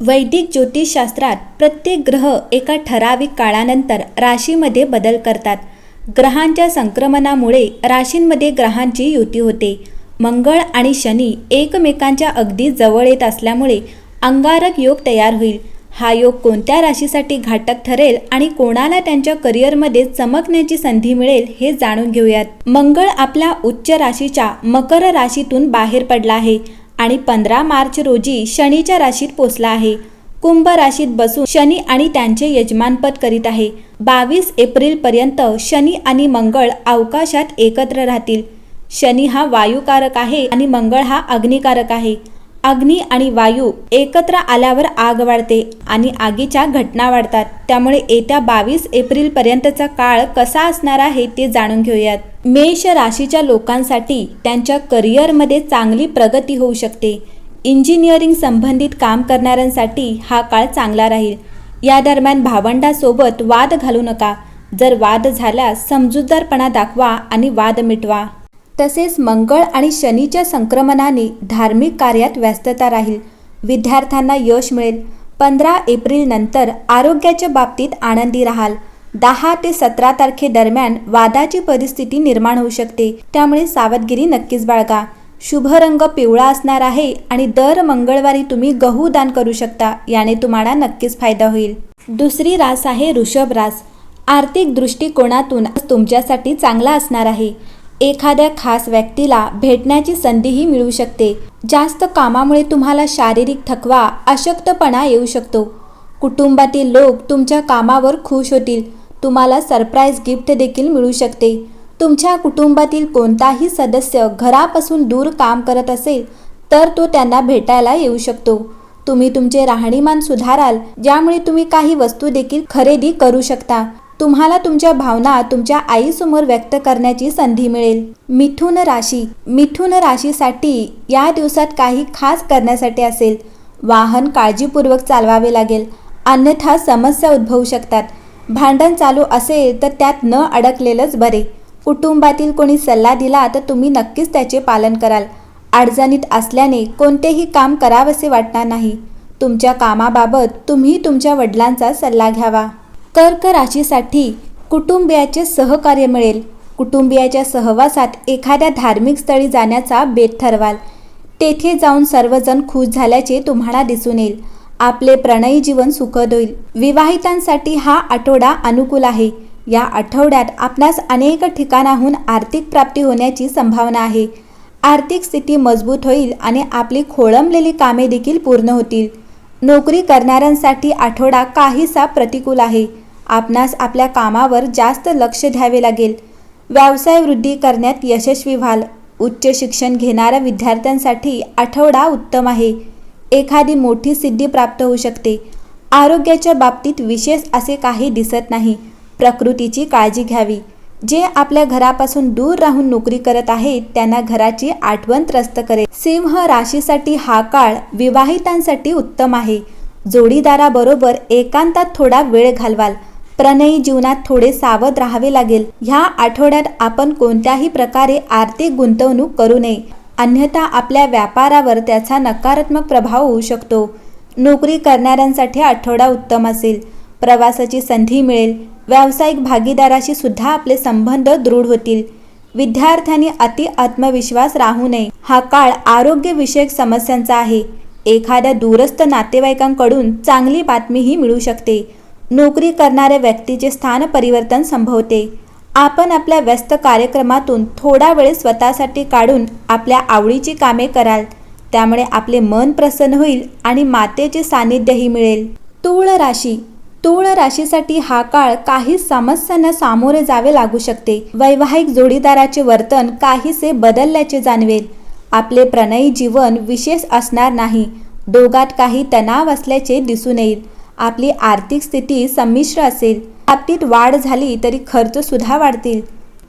वैदिक ज्योतिषशास्त्रात प्रत्येक ग्रह एका ठराविक काळानंतर राशीमध्ये बदल करतात. ग्रहांच्या संक्रमणामुळे राशींमध्ये ग्रहांची युती होते. मंगळ आणि शनी एकमेकांच्या अगदी जवळ येत असल्यामुळे अंगारक योग तयार होईल. हा योग कोणत्या राशीसाठी घातक ठरेल आणि कोणाला त्यांच्या करिअरमध्ये चमकण्याची संधी मिळेल हे जाणून घेऊयात. मंगळ आपल्या उच्च राशीच्या मकर राशीतून बाहेर पडला आहे. आणि पंधरा मार्च रोजी शनीच्या राशीत पोचला आहे. कुंभ राशीत बसून शनी आणि त्यांचे यजमानपद करीत आहे. बावीस एप्रिल पर्यंत शनी आणि मंगळ अवकाशात एकत्र राहतील. शनी हा वायुकारक आहे आणि मंगळ हा अग्निकारक आहे. अग्नी आणि वायू एकत्र आल्यावर आग वाढते आणि आगीच्या घटना वाढतात. त्यामुळे येत्या बावीस एप्रिल पर्यंतचा काळ कसा असणार आहे ते जाणून घेऊयात. मेष राशीच्या लोकांसाठी त्यांच्या करिअरमध्ये चांगली प्रगती होऊ शकते. इंजिनिअरिंग संबंधित काम करणाऱ्यांसाठी हा काळ चांगला राहील. या दरम्यान भावंडासोबत वाद घालू नका. जर वाद झाल्यास समजूतदारपणा दाखवा आणि वाद मिटवा. तसेच मंगळ आणि शनीच्या संक्रमणाने धार्मिक कार्यात व्यस्तता राहील. विद्यार्थ्यांना यश मिळेल. पंधरा एप्रिल नंतर आरोग्याच्या बाबतीत आनंदी राहाल. दहा ते सतरा तारखेदरम्यान वादाची परिस्थिती निर्माण होऊ शकते. त्यामुळे सावधगिरी नक्कीच बाळगा. शुभ रंग पिवळा असणार आहे आणि दर मंगळवारी तुम्ही गहू दान करू शकता. याने तुम्हाला नक्कीच फायदा होईल. दुसरी रास आहे ऋषभ रास. आर्थिक दृष्टिकोनातून तुमच्यासाठी चांगला असणार आहे. एखाद्या खास व्यक्तीला भेटण्याची संधीही मिळू शकते. जास्त कामामुळे तुम्हाला शारीरिक थकवा अशक्तपणा येऊ शकतो. कुटुंबातील लोक तुमच्या कामावर खुश होतील. तुम्हाला सरप्राईज गिफ्ट देखील मिळू शकते. तुमच्या कुटुंबातील कोणताही सदस्य घरापासून दूर काम करत असेल तर तो त्यांना भेटायला येऊ शकतो. तुम्ही तुमचे राहणीमान सुधाराल ज्यामुळे तुम्ही काही वस्तू देखील खरेदी करू शकता. तुम्हाला तुमच्या भावना तुमच्या आईसमोर व्यक्त करण्याची संधी मिळेल. मिथुन राशी. मिथुन राशीसाठी या दिवसात काही खास करण्यासाठी असेल. वाहन काळजीपूर्वक चालवावे लागेल. अन्यथा समस्या उद्भवू शकतात. भांडण चालू असेल तर त्यात न अडकलेलंच बरे. कुटुंबातील कोणी सल्ला दिला तर तुम्ही नक्कीच त्याचे पालन कराल. अडचणीत असल्याने कोणतेही काम करावसे वाटणार नाही. तुमच्या कामाबाबत तुम्ही तुमच्या वडिलांचा सल्ला घ्यावा. कर्क राशीसाठी कुटुंबियाचे सहकार्य मिळेल. कुटुंबियाच्या सहवासात एखाद्या धार्मिक स्थळी जाण्याचा बेत ठरवाल. तेथे जाऊन सर्वजण खुश झाल्याचे तुम्हाला दिसून येईल. आपले प्रणयी जीवन सुखद होईल. विवाहितांसाठी हा आठवडा अनुकूल आहे. या आठवड्यात आपणास अनेक ठिकाणाहून आर्थिक प्राप्ती होण्याची संभावना आहे. आर्थिक स्थिती मजबूत होईल आणि आपली खोळंबलेली कामे देखील पूर्ण होतील. नोकरी करणाऱ्यांसाठी आठवडा काहीसा प्रतिकूल आहे. आपणास आपल्या कामावर जास्त लक्ष द्यावे लागेल. व्यवसाय वृद्धी करण्यात यशस्वी व्हाल. उच्च शिक्षण घेणाऱ्या विद्यार्थ्यांसाठी आठवडा उत्तम आहे. एखादी मोठी सिद्धी प्राप्त होऊ शकते. आरोग्याच्या बाबतीत विशेष असे काही दिसत नाही. प्रकृतीची काळजी घ्यावी. जे आपल्या घरापासून दूर राहून नोकरी करत आहेत त्यांना घराची आठवण त्रस्त करेल. सिंह राशीसाठी हा काळ विवाहितांसाठी उत्तम आहे. जोडीदाराबरोबर एकांतात थोडा वेळ घालवाल. प्रणयी जीवनात थोडे सावध राहावे लागेल. ह्या आठवड्यात आपण कोणत्याही प्रकारे आर्थिक गुंतवणूक करू नये. अन्यथा आपल्या व्यापारावर त्याचा नकारात्मक प्रभाव होऊ शकतो. नोकरी करणाऱ्यांसाठी आठवडा उत्तम असेल. प्रवासाची संधी मिळेल. व्यावसायिक भागीदाराशी सुद्धा आपले संबंध दृढ होतील. विद्यार्थ्यांनी अति आत्मविश्वास राहू नये. हा काळ आरोग्यविषयक समस्यांचा आहे. एखाद्या दूरस्थ नातेवाईकांकडून चांगली बातमीही मिळू शकते. नोकरी करणाऱ्या व्यक्तीचे स्थान परिवर्तन संभवते. आपण आपल्या व्यस्त कार्यक्रमातून थोडा वेळ स्वतःसाठी काढून आपल्या आवडीची कामे कराल. त्यामुळे आपले मन प्रसन्न होईल आणि मातेचे सानिध्यही मिळेल. तुळ राशी तूळ राशीसाठी हा काळ काही समस्यांना सामोरे जावे लागू शकते. वैवाहिक जोडीदाराचे वर्तन काहीसे बदलल्याचे जाणवेल. आपले प्रणयी जीवन विशेष असणार नाही. दोघात काही तणाव असल्याचे दिसून येईल. आपली आर्थिक स्थिती संमिश्र असेल. बाबतीत वाढ झाली तरी खर्च सुद्धा वाढतील.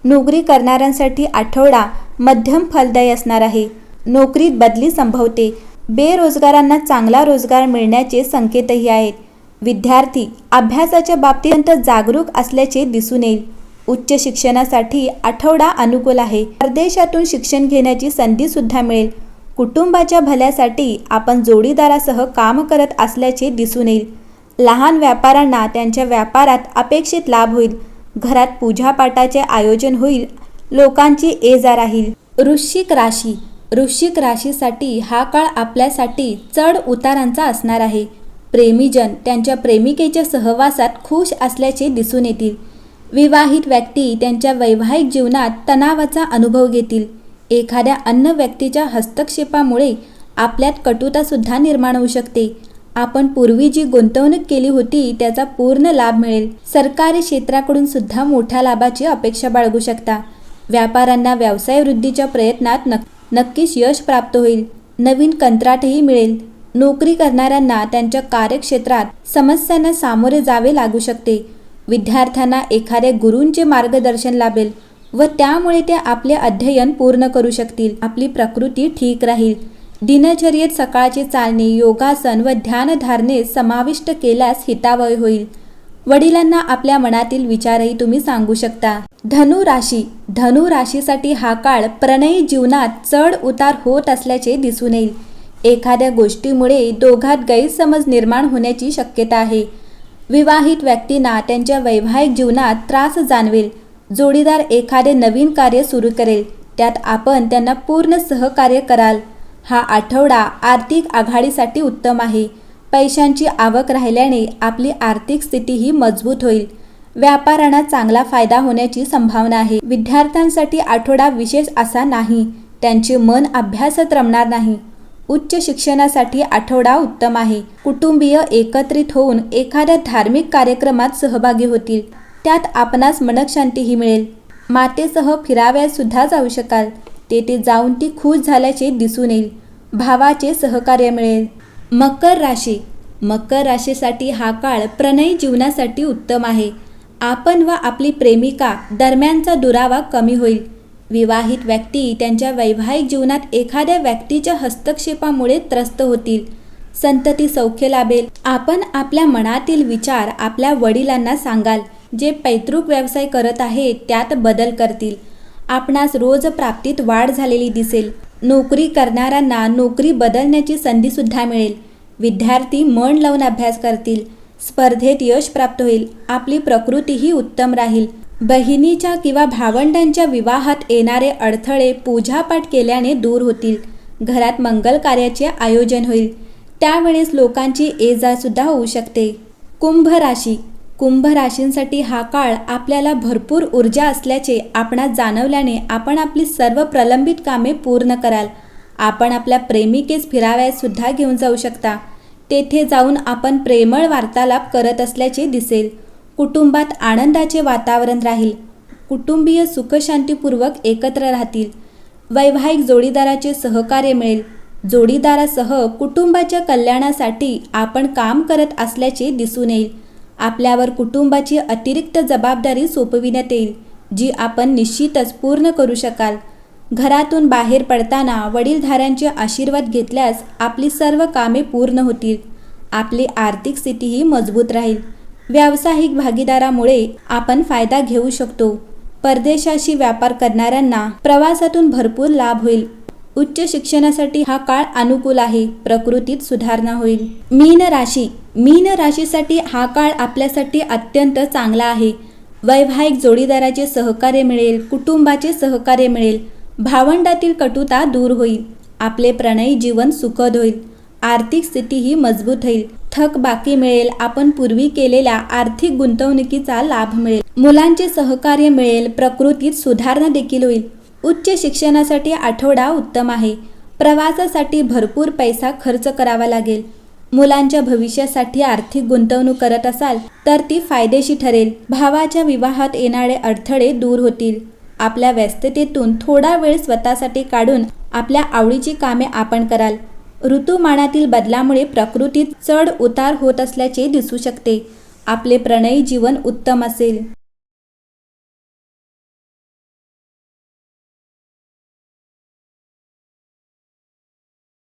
नोकरी करणाऱ्यांसाठी आठवडा मध्यम फलदायी असणार आहे. नोकरीत बदली संभवते. बेरोजगारांना चांगला रोजगार मिळण्याचे संकेतही आहेत. विद्यार्थी अभ्यासाच्या बाबतीत जागरूक असल्याचे दिसून येईल. उच्च शिक्षणासाठी आठवडा अनुकूल आहे. परदेशातून शिक्षण घेण्याची संधी सुद्धा मिळेल. कुटुंबाच्या भल्यासाठी आपण जोडीदारासह काम करत असल्याचे दिसून येईल. लहान व्यापाऱ्यांना त्यांच्या व्यापारात अपेक्षित लाभ होईल. घरात पूजापाठाचे आयोजन होईल. लोकांची ये जा राहील. वृश्चिक राशी. वृश्चिक राशीसाठी हा काळ आपल्यासाठी चढ उतारांचा असणार आहे. प्रेमीजन त्यांच्या प्रेमिकेच्या सहवासात खुश असल्याचे दिसून येतील. विवाहित व्यक्ती त्यांच्या वैवाहिक जीवनात तणावाचा अनुभव घेतील. एखाद्या अन्य व्यक्तीच्या हस्तक्षेपामुळे आपल्यात कटुतासुद्धा निर्माण होऊ शकते. आपण पूर्वी जी गुंतवणूक केली होती त्याचा पूर्ण लाभ मिळेल. सरकारी क्षेत्राकडून सुद्धा मोठ्या लाभाची अपेक्षा बाळगू शकता. व्यापाऱ्यांना व्यवसाय वृद्धीच्या प्रयत्नात नक नक्कीच यश प्राप्त होईल. नवीन कंत्राटही मिळेल. नोकरी करणाऱ्यांना त्यांच्या कार्यक्षेत्रात समस्यांना सामोरे जावे लागू शकते. विद्यार्थ्यांना एखाद्या गुरूंचे मार्गदर्शन लाभेल व त्यामुळे ते आपले अध्ययन पूर्ण करू शकतील. आपली प्रकृती ठीक राहील. दिनचर्येत सकाळची चालणे योगासन व ध्यानधारणे समाविष्ट केल्यास हितावय होईल. वडिलांना आपल्या मनातील विचारही तुम्ही सांगू शकता. धनु राशी. धनु राशीसाठी हा काळ प्रणयी जीवनात चढ उतार होत असल्याचे दिसून येईल. एखाद्या गोष्टीमुळे दोघात गैरसमज निर्माण होण्याची शक्यता आहे. विवाहित व्यक्तींना त्यांच्या वैवाहिक जीवनात त्रास जाणवेल. जोडीदार एखादे नवीन कार्य सुरू करेल. त्यात आपण त्यांना पूर्ण सहकार्य कराल. हा आठवडा आर्थिक आघाडीसाठी उत्तम आहे. पैशांची आवक राहिल्याने आपली आर्थिक स्थितीही मजबूत होईल. व्यापाऱ्यांना चांगला फायदा होण्याची संभावना आहे. विद्यार्थ्यांसाठी आठवडा विशेष असा नाही. त्यांचे मन अभ्यासात रमणार नाही. उच्च शिक्षणासाठी आठवडा उत्तम आहे. कुटुंबीय एकत्रित होऊन एखाद्या धार्मिक कार्यक्रमात सहभागी होतील. त्यात आपणास मनशांतीही मिळेल. मातेसह फिराव्यास सुद्धा जाऊ शकाल. तेथे जाऊन ती खुश झाल्याचे दिसून येईल. भावाचे सहकार्य मिळेल. मकर राशी. मकर राशीसाठी हा काळ प्रणयी जीवनासाठी उत्तम आहे. आपण व आपली प्रेमिका दरम्यानचा दुरावा कमी होईल. विवाहित व्यक्ती त्यांच्या वैवाहिक जीवनात एखाद्या व्यक्तीच्या हस्तक्षेपामुळे त्रस्त होतील. संतती सौख्य लाभेल. आपण आपल्या मनातील विचार आपल्या वडिलांना सांगाल. जे पैतृक व्यवसाय करत आहे त्यात बदल करतील. आपणास रोज प्राप्तीत वाढ झालेली दिसेल. नोकरी करणाऱ्यांना नोकरी बदलण्याची संधीसुद्धा मिळेल. विद्यार्थी मन लावून अभ्यास करतील. स्पर्धेत यश प्राप्त होईल. आपली प्रकृतीही उत्तम राहील. बहिणीच्या किंवा भावंडांच्या विवाहात येणारे अडथळे पूजापाठ केल्याने दूर होतील. घरात मंगल कार्याचे आयोजन होईल. त्यावेळेस लोकांची ये जा सुद्धा होऊ शकते. कुंभ राशी. कुंभ राशींसाठी हा काळ आपल्याला भरपूर ऊर्जा असल्याचे आपणास जाणवल्याने आपण आपली सर्व प्रलंबित कामे पूर्ण कराल. आपण आपल्या प्रेमिकेस फिराव्यास सुद्धा घेऊन जाऊ शकता. तेथे जाऊन आपण प्रेमळ वार्तालाप करत असल्याचे दिसेल. कुटुंबात आनंदाचे वातावरण राहील. कुटुंबीय सुखशांतीपूर्वक एकत्र राहतील. वैवाहिक जोडीदाराचे सहकार्य मिळेल. जोडीदारासह कुटुंबाच्या कल्याणासाठी आपण काम करत असल्याचे दिसून येईल. आपल्यावर कुटुंबाची अतिरिक्त जबाबदारी सोपविण्यात येईल जी आपण निश्चितच पूर्ण करू शकाल. घरातून बाहेर पडताना वडीलधाऱ्यांचे आशीर्वाद घेतल्यास आपली सर्व कामे पूर्ण होतील. आपली आर्थिक स्थितीही मजबूत राहील. व्यावसायिक भागीदारामुळे आपण फायदा घेऊ शकतो. परदेशाशी व्यापार करणाऱ्यांना प्रवासातून भरपूर लाभ होईल. उच्च शिक्षणासाठी हा काळ अनुकूल आहे. प्रकृतीत सुधारणा होईल. मीन राशी. मीन राशीसाठी हा काळ आपल्यासाठी अत्यंत चांगला आहे. वैवाहिक जोडीदाराचे सहकार्य मिळेल. कुटुंबाचे सहकार्य मिळेल. भावंडातील कटुता दूर होईल. आपले प्रणयी जीवन सुखद होईल. आर्थिक स्थितीही मजबूत होईल. थक बाकी मिळेल आपण पूर्वी केलेल्या आर्थिक गुंतवणुकीचा लाभ मिळेल. मुलांचे सहकार्य मिळेल प्रकृतीत सुधारणा देखील होईल. उच्च शिक्षणासाठी आठवडा उत्तम आहे. प्रवासासाठी भरपूर पैसा खर्च करावा लागेल. मुलांच्या भविष्यासाठी आर्थिक गुंतवणूक करत असाल तर ती फायदेशी ठरेल. भावाच्या विवाहात येणारे अडथळे दूर होतील. आपल्या व्यस्ततेतून थोडा वेळ स्वतःसाठी काढून आपल्या आवडीची कामे आपण कराल. ऋतुमानातील बदलामुळे प्रकृतीत चढ उतार होत असल्याचे दिसू शकते. आपले प्रणयी जीवन उत्तम असेल.